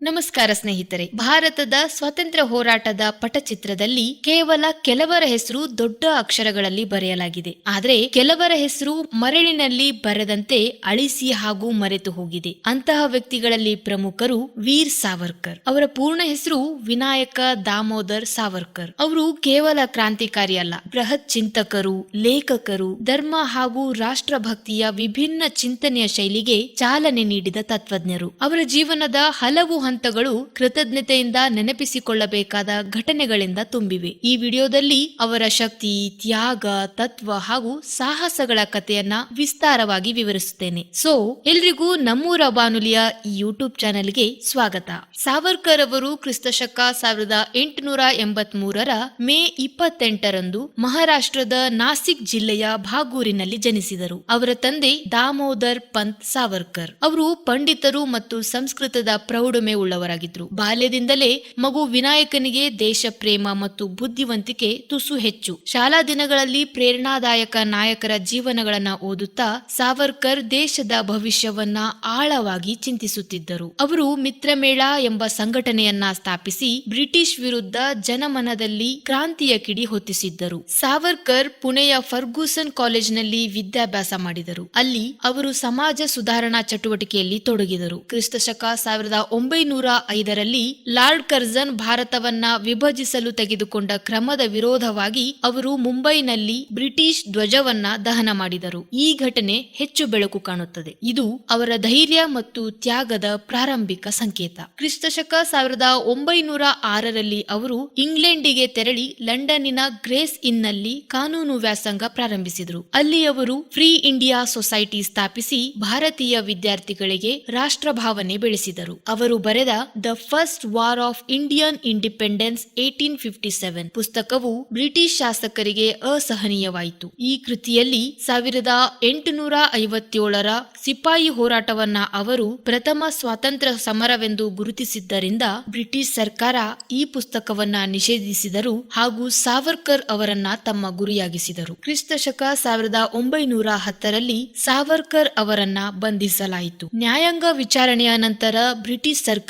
ನಮಸ್ಕಾರ ಸ್ನೇಹಿತರೆ, ಭಾರತದ ಸ್ವಾತಂತ್ರ್ಯ ಹೋರಾಟದ ಪಟಚಿತ್ರದಲ್ಲಿ ಕೇವಲ ಕೆಲವರ ಹೆಸರು ದೊಡ್ಡ ಅಕ್ಷರಗಳಲ್ಲಿ ಬರೆಯಲಾಗಿದೆ. ಆದರೆ ಕೆಲವರ ಹೆಸರು ಮರಳಿನಲ್ಲಿ ಬರೆದಂತೆ ಅಳಿಸಿ ಹಾಗೂ ಮರೆತು ಹೋಗಿದೆ. ಅಂತಹ ವ್ಯಕ್ತಿಗಳಲ್ಲಿ ಪ್ರಮುಖರು ವೀರ್ ಸಾವರ್ಕರ್. ಅವರ ಪೂರ್ಣ ಹೆಸರು ವಿನಾಯಕ ದಾಮೋದರ್ ಸಾವರ್ಕರ್. ಅವರು ಕೇವಲ ಕ್ರಾಂತಿಕಾರಿ ಅಲ್ಲ, ಬೃಹತ್ ಚಿಂತಕರು, ಲೇಖಕರು, ಧರ್ಮ ಹಾಗೂ ರಾಷ್ಟ್ರಭಕ್ತಿಯ ವಿಭಿನ್ನ ಚಿಂತನೆಯ ಶೈಲಿಗೆ ಚಾಲನೆ ನೀಡಿದ ತತ್ವಜ್ಞರು. ಅವರ ಜೀವನದ ಹಲವು ಹಂತಗಳು ಕೃತಜ್ಞತೆಯಿಂದ ನೆನಪಿಸಿಕೊಳ್ಳಬೇಕಾದ ಘಟನೆಗಳಿಂದ ತುಂಬಿವೆ. ಈ ವಿಡಿಯೋದಲ್ಲಿ ಅವರ ಶಕ್ತಿ, ತ್ಯಾಗ, ತತ್ವ ಹಾಗೂ ಸಾಹಸಗಳ ಕಥೆಯನ್ನ ವಿಸ್ತಾರವಾಗಿ ವಿವರಿಸುತ್ತೇನೆ. ಸೊ ಎಲ್ರಿಗೂ ನಮ್ಮೂರ ಬಾನುಲಿಯ ಈ ಯೂಟ್ಯೂಬ್ ಚಾನೆಲ್ಗೆ ಸ್ವಾಗತ. ಸಾವರ್ಕರ್ ಅವರು ಕ್ರಿಸ್ತಶಕ ಸಾವಿರದ ಎಂಟುನೂರ ಎಂಬತ್ ಮೂರರ ಮೇ ಇಪ್ಪತ್ತೆಂಟರಂದು ಮಹಾರಾಷ್ಟ್ರದ ನಾಸಿಕ್ ಜಿಲ್ಲೆಯ ಭಾಗೂರಿನಲ್ಲಿ ಜನಿಸಿದರು. ಅವರ ತಂದೆ ದಾಮೋದರ್ ಪಂತ್ ಸಾವರ್ಕರ್. ಅವರು ಪಂಡಿತರು ಮತ್ತು ಸಂಸ್ಕೃತದ ಪ್ರೌಢಮೆ ಉಳ್ಳವರಾಗಿದ್ರು. ಬಾಲ್ಯದಿಂದಲೇ ಮಗು ವಿನಾಯಕನಿಗೆ ದೇಶ ಪ್ರೇಮ ಮತ್ತು ಬುದ್ಧಿವಂತಿಕೆ ತುಸು ಹೆಚ್ಚು. ಶಾಲಾ ದಿನಗಳಲ್ಲಿ ಪ್ರೇರಣಾದಾಯಕ ನಾಯಕರ ಜೀವನಗಳನ್ನ ಓದುತ್ತಾ ಸಾವರ್ಕರ್ ದೇಶದ ಭವಿಷ್ಯವನ್ನ ಆಳವಾಗಿ ಚಿಂತಿಸುತ್ತಿದ್ದರು. ಅವರು ಮಿತ್ರಮೇಳ ಎಂಬ ಸಂಘಟನೆಯನ್ನ ಸ್ಥಾಪಿಸಿ ಬ್ರಿಟಿಷ್ ವಿರುದ್ಧ ಜನಮನದಲ್ಲಿ ಕ್ರಾಂತಿಯ ಕಿಡಿ ಹೊತ್ತಿಸಿದ್ದರು. ಸಾವರ್ಕರ್ ಪುಣೆಯ ಫರ್ಗೂಸನ್ ಕಾಲೇಜಿನಲ್ಲಿ ವಿದ್ಯಾಭ್ಯಾಸ ಮಾಡಿದರು. ಅಲ್ಲಿ ಅವರು ಸಮಾಜ ಸುಧಾರಣಾ ಚಟುವಟಿಕೆಯಲ್ಲಿ ತೊಡಗಿದರು. ಕ್ರಿಸ್ತಶಕ ಸಾವಿರದ ಒಂಬೈನೂರ ಐದರಲ್ಲಿ ಲಾರ್ಡ್ ಕರ್ಜನ್ ಭಾರತವನ್ನ ವಿಭಜಿಸಲು ತೆಗೆದುಕೊಂಡ ಕ್ರಮದ ವಿರೋಧವಾಗಿ ಅವರು ಮುಂಬೈನಲ್ಲಿ ಬ್ರಿಟಿಷ್ ಧ್ವಜವನ್ನ ದಹನ ಮಾಡಿದರು. ಈ ಘಟನೆ ಹೆಚ್ಚು ಬೆಳಕು ಕಾಣುತ್ತದೆ. ಇದು ಅವರ ಧೈರ್ಯ ಮತ್ತು ತ್ಯಾಗದ ಪ್ರಾರಂಭಿಕ ಸಂಕೇತ. ಕ್ರಿಸ್ತಶಕ ಸಾವಿರದ ಒಂಬೈನೂರ ಆರರಲ್ಲಿ ಅವರು ಇಂಗ್ಲೆಂಡಿಗೆ ತೆರಳಿ ಲಂಡನ್ನಿನ ಗ್ರೇಸ್ ಇನ್ನಲ್ಲಿ ಕಾನೂನು ವ್ಯಾಸಂಗ ಪ್ರಾರಂಭಿಸಿದರು. ಅಲ್ಲಿ ಅವರು ಫ್ರೀ ಇಂಡಿಯಾ ಸೊಸೈಟಿ ಸ್ಥಾಪಿಸಿ ಭಾರತೀಯ ವಿದ್ಯಾರ್ಥಿಗಳಿಗೆ ರಾಷ್ಟ್ರಭಾವನೆ ಬೆಳೆಸಿದರು. ಅವರು ಬರೆದ the first war of Indian independence eighteen fifty seven ಪುಸ್ತಕವು ಬ್ರಿಟಿಷ್ ಶಾಸಕರಿಗೆ ಅಸಹನೀಯವಾಯಿತು. ಈ ಕೃತಿಯಲ್ಲಿ ಸಾವಿರದ ಎಂಟುನೂರ ಐವತ್ತೇಳರ ಸಿಪಾಯಿ ಹೋರಾಟವನ್ನ ಅವರು ಪ್ರಥಮ ಸ್ವಾತಂತ್ರ್ಯ ಸಮರವೆಂದು ಗುರುತಿಸಿದ್ದರಿಂದ ಬ್ರಿಟಿಷ್ ಸರ್ಕಾರ ಈ ಪುಸ್ತಕವನ್ನ ನಿಷೇಧಿಸಿದರು ಹಾಗೂ ಸಾವರ್ಕರ್ ಅವರನ್ನ ತಮ್ಮ ಗುರಿಯಾಗಿಸಿದರು. ಕ್ರಿಸ್ತಶಕ ಸಾವಿರದ ಒಂಬೈನೂರ ಹತ್ತರಲ್ಲಿ ಸಾವರ್ಕರ್ ಅವರನ್ನ ಬಂಧಿಸಲಾಯಿತು. ನ್ಯಾಯಾಂಗ ವಿಚಾರಣೆಯ ನಂತರ ಬ್ರಿಟಿಷ್ ಸರ್ಕಾರ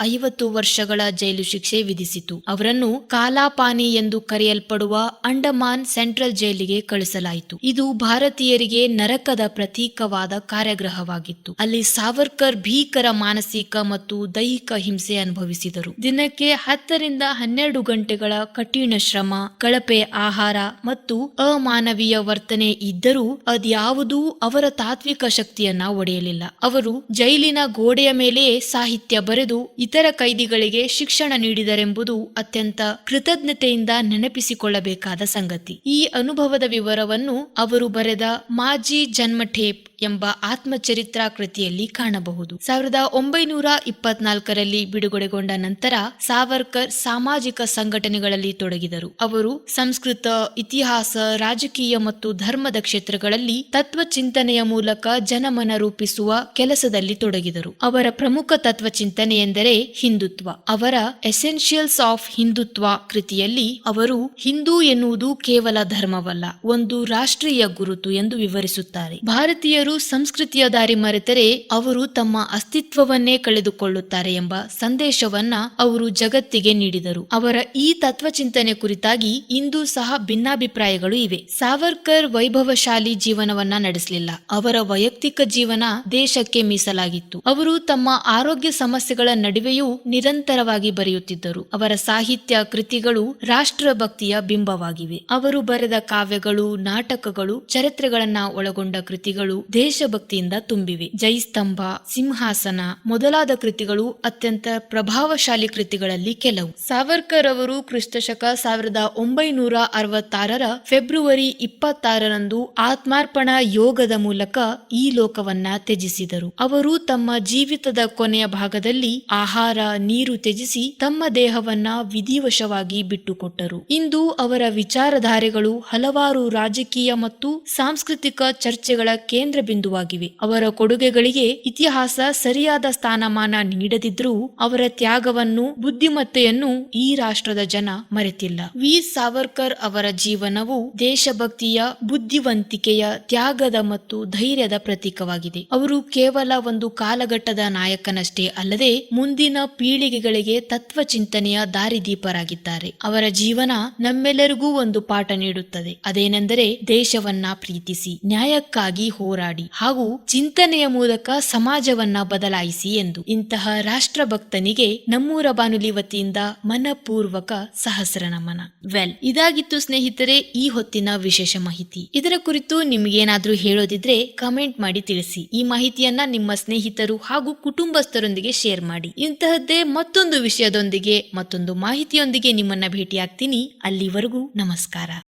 ಐವತ್ತು ವರ್ಷಗಳ ಜೈಲು ಶಿಕ್ಷೆ ವಿಧಿಸಿತು. ಅವರನ್ನು ಕಾಲಾಪಾನಿ ಎಂದು ಕರೆಯಲ್ಪಡುವ ಅಂಡಮಾನ್ ಸೆಂಟ್ರಲ್ ಜೈಲಿಗೆ ಕಳಿಸಲಾಯಿತು. ಇದು ಭಾರತೀಯರಿಗೆ ನರಕದ ಪ್ರತೀಕವಾದ ಕಾರ್ಯಗ್ರಹವಾಗಿತ್ತು. ಅಲ್ಲಿ ಸಾವರ್ಕರ್ ಭೀಕರ ಮಾನಸಿಕ ಮತ್ತು ದೈಹಿಕ ಹಿಂಸೆ ಅನುಭವಿಸಿದರು. ದಿನಕ್ಕೆ ಹತ್ತರಿಂದ ಹನ್ನೆರಡು ಗಂಟೆಗಳ ಕಠಿಣ ಶ್ರಮ, ಕಳಪೆ ಆಹಾರ ಮತ್ತು ಅಮಾನವೀಯ ವರ್ತನೆ ಇದ್ದರೂ ಅದ್ಯಾವುದೂ ಅವರ ತಾತ್ವಿಕ ಶಕ್ತಿಯನ್ನ ಒಡೆಯಲಿಲ್ಲ. ಅವರು ಜೈಲಿನ ಗೋಡೆಯ ಮೇಲೆಯೇ ಸಾಹಿತ್ಯ ಬರೆದು ಇತರ ಕೈದಿಗಳಿಗೆ ಶಿಕ್ಷಣ ನೀಡಿದರೆಂಬುದು ಅತ್ಯಂತ ಕೃತಜ್ಞತೆಯಿಂದ ನೆನಪಿಸಿಕೊಳ್ಳಬೇಕಾದ ಸಂಗತಿ. ಈ ಅನುಭವದ ವಿವರವನ್ನು ಅವರು ಬರೆದ ಮಾಜಿ ಜನ್ಮಠೇಪ್ ಎಂಬ ಆತ್ಮಚರಿತ್ರಾ ಕೃತಿಯಲ್ಲಿ ಕಾಣಬಹುದು. ಸಾವಿರದ ಒಂಬೈನೂರ ಇಪ್ಪತ್ನಾಲ್ಕರಲ್ಲಿ ಬಿಡುಗಡೆಗೊಂಡ ನಂತರ ಸಾವರ್ಕರ್ ಸಾಮಾಜಿಕ ಸಂಘಟನೆಗಳಲ್ಲಿ ತೊಡಗಿದರು. ಅವರು ಸಂಸ್ಕೃತ, ಇತಿಹಾಸ, ರಾಜಕೀಯ ಮತ್ತು ಧರ್ಮದ ಕ್ಷೇತ್ರಗಳಲ್ಲಿ ತತ್ವ ಚಿಂತನೆಯ ಮೂಲಕ ಜನಮನ ರೂಪಿಸುವ ಕೆಲಸದಲ್ಲಿ ತೊಡಗಿದರು. ಅವರ ಪ್ರಮುಖ ತತ್ವ ಚಿಂತನೆ ಎಂದರೆ ಹಿಂದುತ್ವ. ಅವರ ಎಸೆನ್ಷಿಯಲ್ಸ್ ಆಫ್ ಹಿಂದುತ್ವ ಕೃತಿಯಲ್ಲಿ ಅವರು ಹಿಂದೂ ಎನ್ನುವುದು ಕೇವಲ ಧರ್ಮವಲ್ಲ, ಒಂದು ರಾಷ್ಟ್ರೀಯ ಗುರುತು ಎಂದು ವಿವರಿಸುತ್ತಾರೆ. ಭಾರತೀಯರು ಸಂಸ್ಕೃತಿಯ ದಾರಿ ಮರೆತರೆ ಅವರು ತಮ್ಮ ಅಸ್ತಿತ್ವವನ್ನೇ ಕಳೆದುಕೊಳ್ಳುತ್ತಾರೆ ಎಂಬ ಸಂದೇಶವನ್ನ ಅವರು ಜಗತ್ತಿಗೆ ನೀಡಿದರು. ಅವರ ಈ ತತ್ವಚಿಂತನೆ ಕುರಿತಾಗಿ ಇಂದು ಸಹ ಭಿನ್ನಾಭಿಪ್ರಾಯಗಳು ಇವೆ. ಸಾವರ್ಕರ್ ವೈಭವಶಾಲಿ ಜೀವನವನ್ನ ನಡೆಸಲಿಲ್ಲ. ಅವರ ವೈಯಕ್ತಿಕ ಜೀವನ ದೇಶಕ್ಕೆ ಮೀಸಲಾಗಿತ್ತು. ಅವರು ತಮ್ಮ ಆರೋಗ್ಯ ಸಮಸ್ಯೆಗಳ ನಡುವೆಯೂ ನಿರಂತರವಾಗಿ ಬರೆಯುತ್ತಿದ್ದರು. ಅವರ ಸಾಹಿತ್ಯ ಕೃತಿಗಳು ರಾಷ್ಟ್ರಭಕ್ತಿಯ ಬಿಂಬವಾಗಿವೆ. ಅವರು ಬರೆದ ಕಾವ್ಯಗಳು, ನಾಟಕಗಳು, ಚರಿತ್ರೆಗಳನ್ನ ಒಳಗೊಂಡ ಕೃತಿಗಳು ದೇಶಭಕ್ತಿಯಿಂದ ತುಂಬಿವೆ. ಜೈಸ್ತಂಭ ಸಿಂಹಾಸನ ಮೊದಲಾದ ಕೃತಿಗಳು ಅತ್ಯಂತ ಪ್ರಭಾವಶಾಲಿ ಕೃತಿಗಳಲ್ಲಿ ಕೆಲವು. ಸಾವರ್ಕರ್ ಅವರು ಕ್ರಿಸ್ತಶಕ ಸಾವಿರದ ಒಂಬೈನೂರ ಅರವತ್ತಾರರ ಫೆಬ್ರವರಿ ಇಪ್ಪತ್ತಾರರಂದು ಆತ್ಮಾರ್ಪಣ ಯೋಗದ ಮೂಲಕ ಈ ಲೋಕವನ್ನ ತ್ಯಜಿಸಿದರು. ಅವರು ತಮ್ಮ ಜೀವಿತದ ಕೊನೆಯ ಭಾಗದಲ್ಲಿ ಆಹಾರ, ನೀರು ತ್ಯಜಿಸಿ ತಮ್ಮ ದೇಹವನ್ನ ವಿಧಿವಶವಾಗಿ ಬಿಟ್ಟುಕೊಟ್ಟರು. ಇಂದು ಅವರ ವಿಚಾರಧಾರೆಗಳು ಹಲವಾರು ರಾಜಕೀಯ ಮತ್ತು ಸಾಂಸ್ಕೃತಿಕ ಚರ್ಚೆಗಳ ಕೇಂದ್ರ ಬಿಂದುವಾಗಿವೆ. ಅವರ ಕೊಡುಗೆಗಳಿಗೆ ಇತಿಹಾಸ ಸರಿಯಾದ ಸ್ಥಾನಮಾನ ನೀಡದಿದ್ರೂ ಅವರ ತ್ಯಾಗವನ್ನು, ಬುದ್ಧಿಮತ್ತೆಯನ್ನು ಈ ರಾಷ್ಟ್ರದ ಜನ ಮರೆತಿಲ್ಲ. ವಿ. ಸಾವರ್ಕರ್ ಅವರ ಜೀವನವು ದೇಶಭಕ್ತಿಯ, ಬುದ್ಧಿವಂತಿಕೆಯ, ತ್ಯಾಗದ ಮತ್ತು ಧೈರ್ಯದ ಪ್ರತೀಕವಾಗಿದೆ. ಅವರು ಕೇವಲ ಒಂದು ಕಾಲಘಟ್ಟದ ನಾಯಕನಷ್ಟೇ ಅಲ್ಲದೆ ಮುಂದಿನ ಪೀಳಿಗೆಗಳಿಗೆ ತತ್ವ ಚಿಂತನೆಯ ದಾರಿದೀಪರಾಗಿದ್ದಾರೆ. ಅವರ ಜೀವನ ನಮ್ಮೆಲ್ಲರಿಗೂ ಒಂದು ಪಾಠ ನೀಡುತ್ತದೆ. ಅದೇನೆಂದರೆ ದೇಶವನ್ನ ಪ್ರೀತಿಸಿ, ನ್ಯಾಯಕ್ಕಾಗಿ ಹೋರಾಡಿ. ಹಾಗೂ ಚಿಂತನೆಯ ಮೂಲಕ ಸಮಾಜವನ್ನ ಬದಲಾಯಿಸಿ ಎಂದು. ಇಂತಹ ರಾಷ್ಟ್ರಭಕ್ತನಿಗೆ ನಮ್ಮೂರ ಬಾನುಲಿ ವತಿಯಿಂದ ಮನಪೂರ್ವಕ ಸಹಸ್ರ ನಮನ ವೆಲ್, ಇದಾಗಿತ್ತು ಸ್ನೇಹಿತರೆ, ಈ ಹೊತ್ತಿನ ವಿಶೇಷ ಮಾಹಿತಿ. ಇದರ ಕುರಿತು ನಿಮ್ಗೇನಾದ್ರೂ ಹೇಳೋದಿದ್ರೆ ಕಮೆಂಟ್ ಮಾಡಿ ತಿಳಿಸಿ. ಈ ಮಾಹಿತಿಯನ್ನ ನಿಮ್ಮ ಸ್ನೇಹಿತರು ಹಾಗೂ ಕುಟುಂಬಸ್ಥರೊಂದಿಗೆ ಶೇರ್ ಮಾಡಿ. ಇಂತಹದ್ದೇ ಮತ್ತೊಂದು ವಿಷಯದೊಂದಿಗೆ ಮತ್ತೊಂದು ಮಾಹಿತಿಯೊಂದಿಗೆ ನಿಮ್ಮನ್ನ ಭೇಟಿಯಾಗ್ತೀನಿ. ಅಲ್ಲಿವರೆಗೂ ನಮಸ್ಕಾರ.